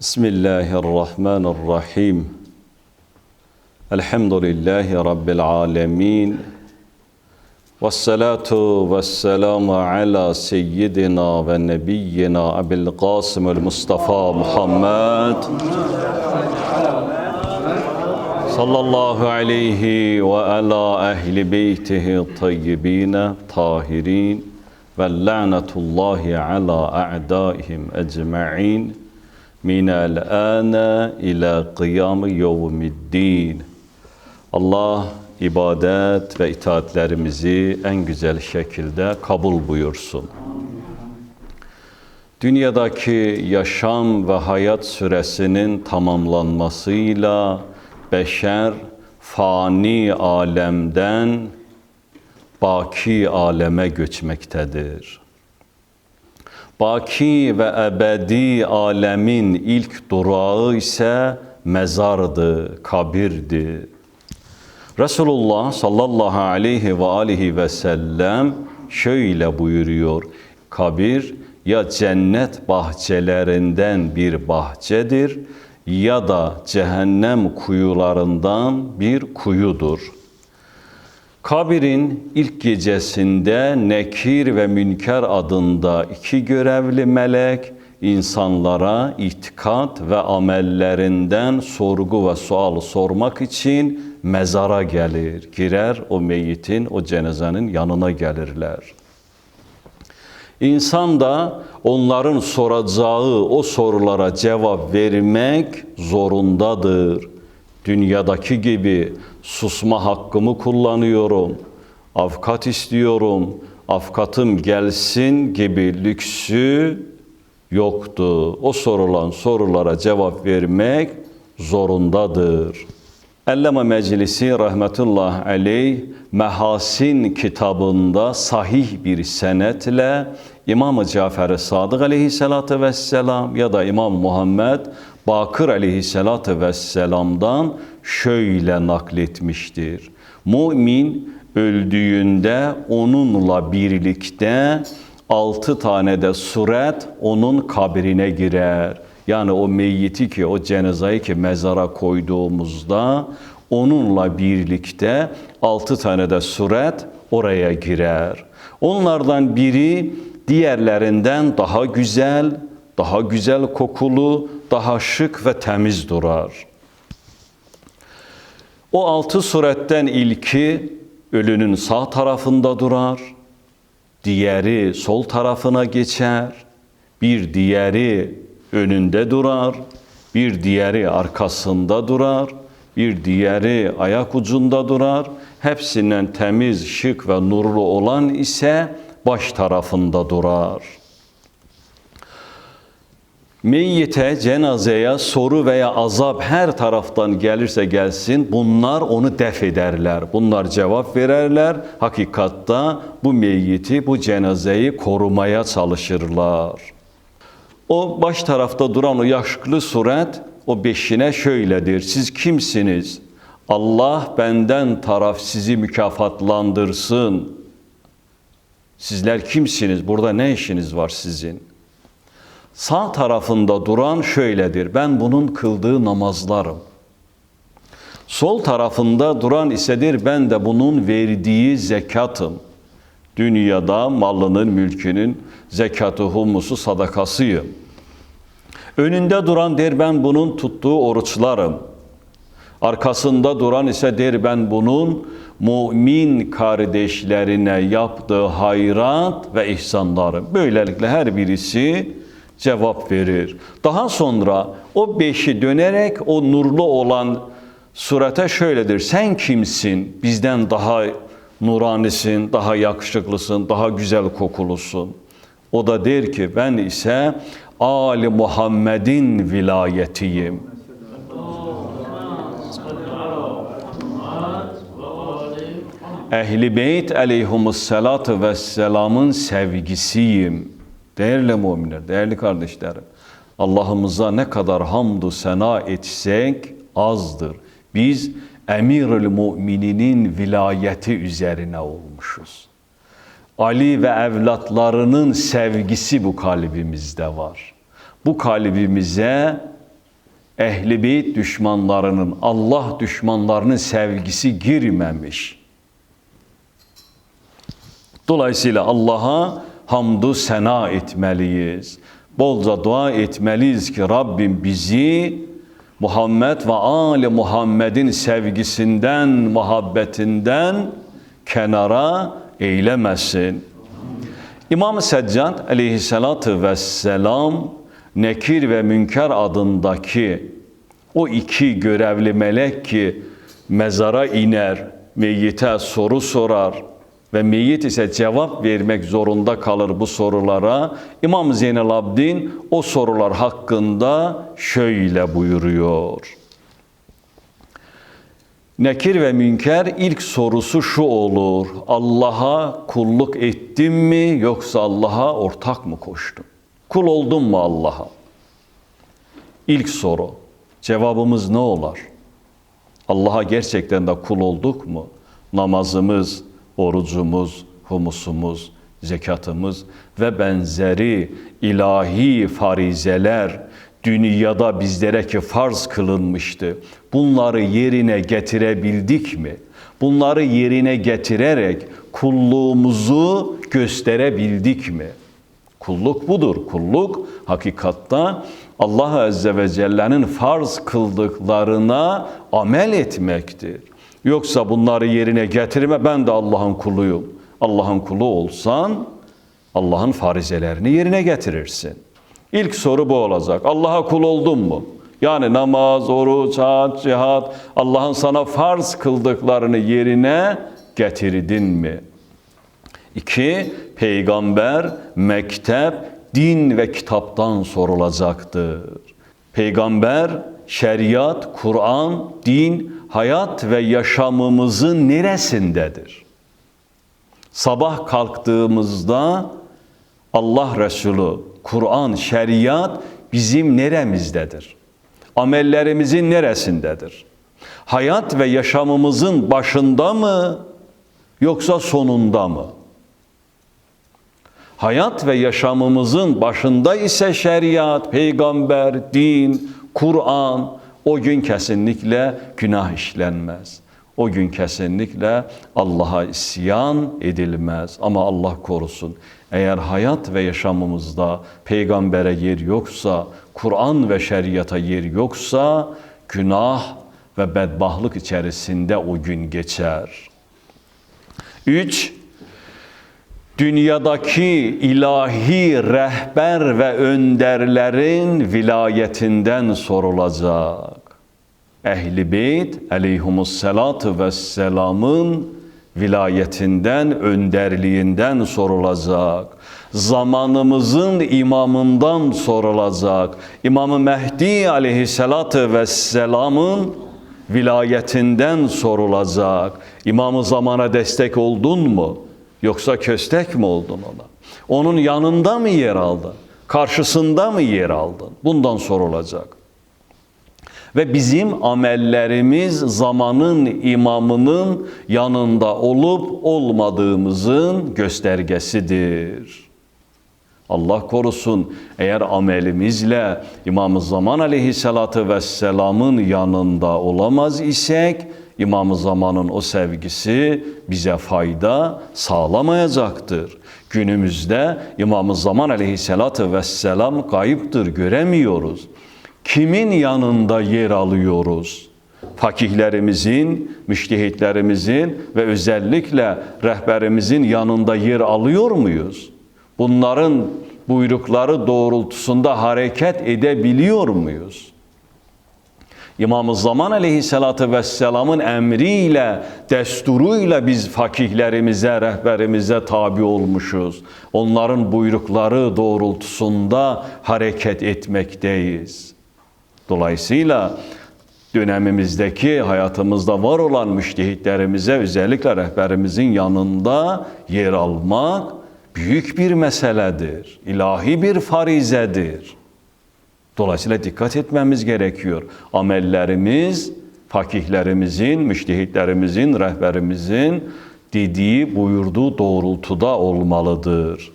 بسم الله الرحمن الرحيم الحمد لله رب العالمين والصلاة والسلام على سيدنا ونبينا أبي القاسم المصطفى محمد sallallahu aleyhi ve ala ehli beytihi tayyibine tahirin ve la'netullahi ala a'daihim ecma'in minel ana ila kıyamı yevmiddin. Allah ibadet ve itaatlerimizi en güzel şekilde kabul buyursun. Dünyadaki yaşam ve hayat süresinin tamamlanmasıyla beşer fani alemden baki aleme göçmektedir. Baki ve ebedi alemin ilk durağı ise mezardı, kabirdi. Resulullah sallallahu aleyhi ve aleyhi ve sellem şöyle buyuruyor. Kabir ya cennet bahçelerinden bir bahçedir ya da cehennem kuyularından bir kuyudur. Kabir'in ilk gecesinde Nekir ve Münker adında iki görevli melek insanlara itikat ve amellerinden sorgu ve sual sormak için mezara gelir. Girer o meyitin, o cenazenin yanına gelirler. İnsan da onların soracağı o sorulara cevap vermek zorundadır. Dünyadaki gibi susma hakkımı kullanıyorum, avukat istiyorum, avukatım gelsin gibi lüksü yoktu. O sorulan sorulara cevap vermek zorundadır. Elleme Meclisi rahmetullah aleyh Mehasin kitabında sahih bir senetle İmam-ı Cafer-i Sadık aleyhissalatü vesselam ya da İmam Muhammed Bakır aleyhissalatü vesselam'dan şöyle nakletmiştir. Mümin öldüğünde onunla birlikte altı tane de suret onun kabrine girer. Yani o meyyiti ki, o cenazayı ki mezara koyduğumuzda onunla birlikte altı tane de suret oraya girer. Onlardan biri diğerlerinden daha güzel, daha güzel kokulu, daha şık ve temiz durar. O altı suretten ilki ölünün sağ tarafında durar, diğeri sol tarafına geçer, bir diğeri önünde durar, bir diğeri arkasında durar, bir diğeri ayak ucunda durar. Hepsinden temiz, şık ve nurlu olan ise baş tarafında durar. Meyyite, cenazeye soru veya azap her taraftan gelirse gelsin bunlar onu def ederler. Bunlar cevap vererler. Hakikatta bu meyyiti, bu cenazeyi korumaya çalışırlar. O baş tarafta duran o yaşlı suret o beşine şöyledir. Siz kimsiniz? Allah benden taraf sizi mükafatlandırsın. Sizler kimsiniz? Burada ne işiniz var sizin? Sağ tarafında duran şöyledir. Ben bunun kıldığı namazlarım. Sol tarafında duran isedir ben de bunun verdiği zekatım. Dünyada malının, mülkünün zekatı, humusu, sadakasıyım. Önünde duran der ben bunun tuttuğu oruçlarım. Arkasında duran ise der ben bunun mümin kardeşlerine yaptığı hayrat ve ihsanlarım. Böylelikle her birisi cevap verir. Daha sonra o beşi dönerek o nurlu olan surete şöyledir. Sen kimsin? Bizden daha nuranisin, daha yakışıklısın, daha güzel kokulusun. O da der ki ben ise Ali Muhammed'in vilayetiyim. Ehli Beyt aleyhumussalatu vesselamın sevgisiyim. Değerli müminler, değerli kardeşlerim. Allah'ımıza ne kadar hamdü sena etsek azdır. Biz Emirül Mümininin vilayeti üzerine olmuşuz. Ali ve evlatlarının sevgisi bu kalbimizde var. Bu kalbimize ehli beyt düşmanlarının, Allah düşmanlarının sevgisi girmemiş. Dolayısıyla Allah'a hamdu sena etmeliyiz. Bolca dua etmeliyiz ki Rabbim bizi Muhammed ve Ali Muhammed'in sevgisinden, muhabbetinden kenara eylemesin. İmam Seccad aleyhissalatü vesselam Nekir ve Münker adındaki o iki görevli melek ki mezara iner, meyyite soru sorar ve meyyit ise cevap vermek zorunda kalır bu sorulara. İmam Zeynel Abdin o sorular hakkında şöyle buyuruyor. Nekir ve Münker ilk sorusu şu olur. Allah'a kulluk ettin mi yoksa Allah'a ortak mı koştun? Kul oldun mu Allah'a? İlk soru. Cevabımız ne olur? Allah'a gerçekten de kul olduk mu? Namazımız, orucumuz, humusumuz, zekatımız ve benzeri ilahi farizeler dünyada bizlere ki farz kılınmıştı. Bunları yerine getirebildik mi? Bunları yerine getirerek kulluğumuzu gösterebildik mi? Kulluk budur. Kulluk hakikatta Allah Azze ve Celle'nin farz kıldıklarına amel etmektir. Yoksa bunları yerine getirme ben de Allah'ın kuluyum. Allah'ın kulu olsan Allah'ın farizelerini yerine getirirsin. İlk soru bu olacak. Allah'a kul oldun mu? Yani namaz, oruç, hac, cihat, Allah'ın sana farz kıldıklarını yerine getirdin mi? İki, peygamber, mektep, din ve kitaptan sorulacaktır. Peygamber, şeriat, Kur'an, din, hayat ve yaşamımızın neresindedir? Sabah kalktığımızda Allah Resulü, Kur'an, şeriat bizim neremizdedir? Amellerimizin neresindedir? Hayat ve yaşamımızın başında mı yoksa sonunda mı? Hayat ve yaşamımızın başında ise şeriat, peygamber, din, Kur'an o gün kesinlikle günah işlenmez. O gün kesinlikle Allah'a isyan edilmez. Ama Allah korusun. Eğer hayat ve yaşamımızda peygambere yer yoksa, Kur'an ve şeriata yer yoksa günah ve bedbahtlık içerisinde o gün geçer. 3 dünyadaki ilahi rehber ve önderlerin vilayetinden sorulacak. Ehli Beyt aleyhumussalatu vesselamın vilayetinden, önderliğinden sorulacak. Zamanımızın imamından sorulacak. İmam-ı Mehdi aleyhissalatu vesselamın vilayetinden sorulacak. İmam-ı zamana destek oldun mu? Yoksa köstek mi oldun ona? Onun yanında mı yer aldın? Karşısında mı yer aldın? Bundan sorulacak. Ve bizim amellerimiz zamanın imamının yanında olup olmadığımızın göstergesidir. Allah korusun eğer amelimizle İmam-ı Zaman aleyhissalatü vesselamın yanında olamaz isek İmam-ı Zaman'ın o sevgisi bize fayda sağlamayacaktır. Günümüzde İmam-ı Zaman aleyhissalatü vesselam kayıptır, göremiyoruz. Kimin yanında yer alıyoruz? Fakihlerimizin, müştehitlerimizin ve özellikle rehberimizin yanında yer alıyor muyuz? Bunların buyrukları doğrultusunda hareket edebiliyor muyuz? İmam-ı Zaman aleyhissalatü vesselamın emriyle, desturuyla biz fakihlerimize, rehberimize tabi olmuşuz. Onların buyrukları doğrultusunda hareket etmekteyiz. Dolayısıyla dönemimizdeki hayatımızda var olan müştehitlerimize özellikle rehberimizin yanında yer almak büyük bir meseledir. İlahi bir farizedir. Dolayısıyla dikkat etmemiz gerekiyor. Amellerimiz fakihlerimizin, müştehitlerimizin, rehberimizin dediği, buyurduğu doğrultuda olmalıdır.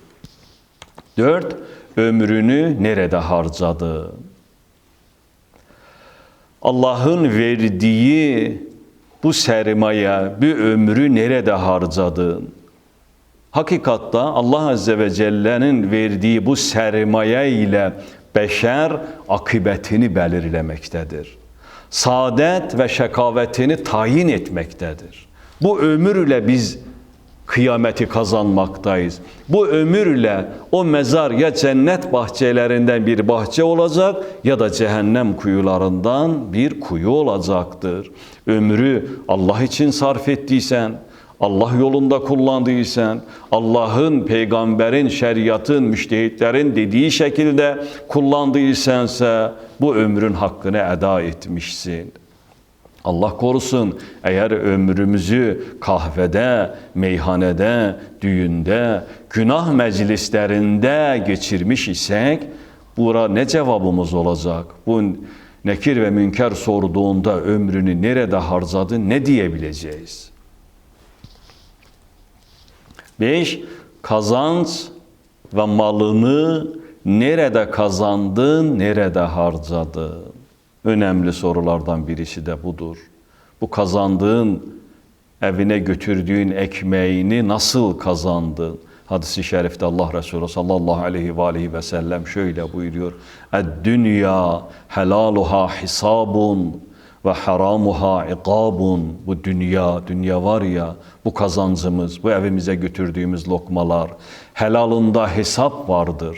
Dört, ömrünü nerede harcadı? Allah'ın verdiği bu sermaye, bu ömrü nerede harcadın? Hakikatta Allah Azze ve Celle'nin verdiği bu sermaye ile beşer akıbetini belirlemektedir. Saadet ve şekavetini tayin etmektedir. Bu ömürle biz kıyameti kazanmaktayız. Bu ömürle o mezar ya cennet bahçelerinden bir bahçe olacak ya da cehennem kuyularından bir kuyu olacaktır. Ömrü Allah için sarf ettiysen, Allah yolunda kullandıysan, Allah'ın, peygamberin, şeriatın, müştehitlerin dediği şekilde kullandıysansa bu ömrün hakkını eda etmişsin. Allah korusun eğer ömrümüzü kahvede, meyhanede, düğünde, günah meclislerinde geçirmiş isek bura ne cevabımız olacak? Bu nekir ve münker sorduğunda ömrünü nerede harcadı ne diyebileceğiz? Beş, kazanç ve malını nerede kazandın, nerede harcadın? Önemli sorulardan birisi de budur. Bu kazandığın, evine götürdüğün ekmeğini nasıl kazandın? Hadis-i şerifte Allah Resulü sallallahu aleyhi ve aleyhi ve sellem şöyle buyuruyor. Ed-dünya helaluha hisabun ve haramuha ikabun. Bu dünya, dünya var ya, bu kazancımız, bu evimize götürdüğümüz lokmalar, helalında hesap vardır.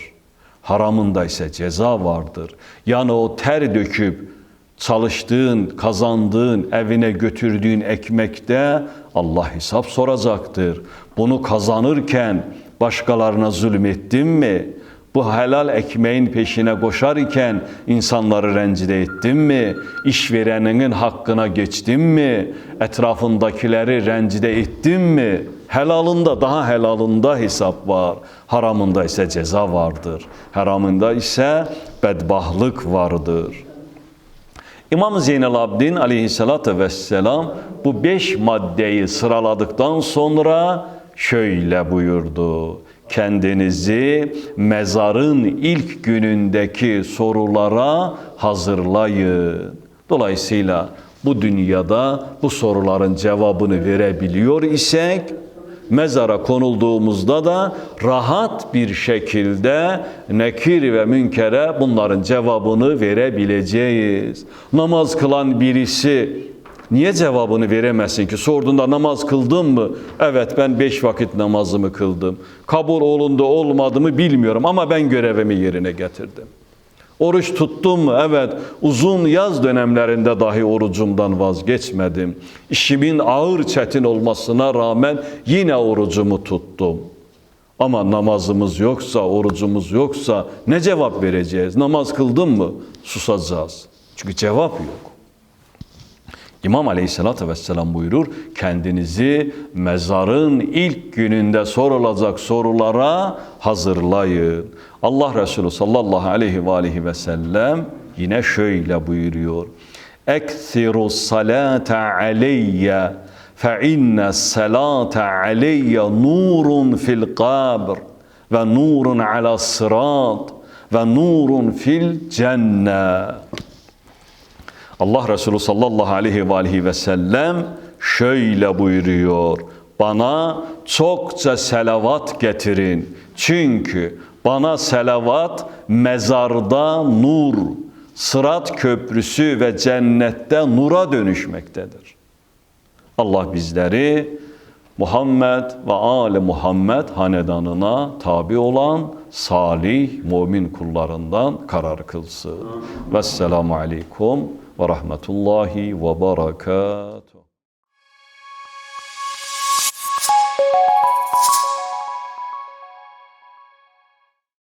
Haramında ise ceza vardır. Yani o ter döküp çalıştığın, kazandığın, evine götürdüğün ekmekte Allah hesap soracaktır. Bunu kazanırken başkalarına zulmettin mi? Bu helal ekmeğin peşine koşar iken insanları rencide ettin mi? İşvereninin hakkına geçtin mi? Etrafındakileri rencide ettin mi? Helalında daha helalında hesap var. Haramında ise ceza vardır. Haramında ise bedbahlık vardır. İmam Zeynel Abidin aleyhissalatü vesselam bu beş maddeyi sıraladıktan sonra şöyle buyurdu. Kendinizi mezarın ilk günündeki sorulara hazırlayın. Dolayısıyla bu dünyada bu soruların cevabını verebiliyor isek mezara konulduğumuzda da rahat bir şekilde nekir ve münkere bunların cevabını verebileceğiz. Namaz kılan birisi niye cevabını veremezsin ki? Sorduğunda namaz kıldın mı? Evet ben beş vakit namazımı kıldım. Kabul olundu olmadı mı bilmiyorum ama ben görevimi yerine getirdim. Oruç tuttum mu? Evet. Uzun yaz dönemlerinde dahi orucumdan vazgeçmedim. İşimin ağır çetin olmasına rağmen yine orucumu tuttum. Ama namazımız yoksa, orucumuz yoksa ne cevap vereceğiz? Namaz kıldın mı? Susacağız. Çünkü cevap yok. İmam Aleyhisselatü Vesselam buyurur, kendinizi mezarın ilk gününde sorulacak sorulara hazırlayın. Allah Resulü sallallahu aleyhi ve aleyhi ve sellem yine şöyle buyuruyor. Eksiru salate aleyye fe inne salate aleyye nurun fil kabr ve nurun ala sırat ve nurun fil cennet. Allah Resulü sallallahu aleyhi ve aleyhi ve sellem şöyle buyuruyor. Bana çokça selavat getirin. Çünkü bana selavat mezarda nur, sırat köprüsü ve cennette nura dönüşmektedir. Allah bizleri Muhammed ve Ali Muhammed hanedanına tabi olan salih mümin kullarından karar kılsın. Vesselamu aleyküm ve rahmetullahi ve berekatuhu.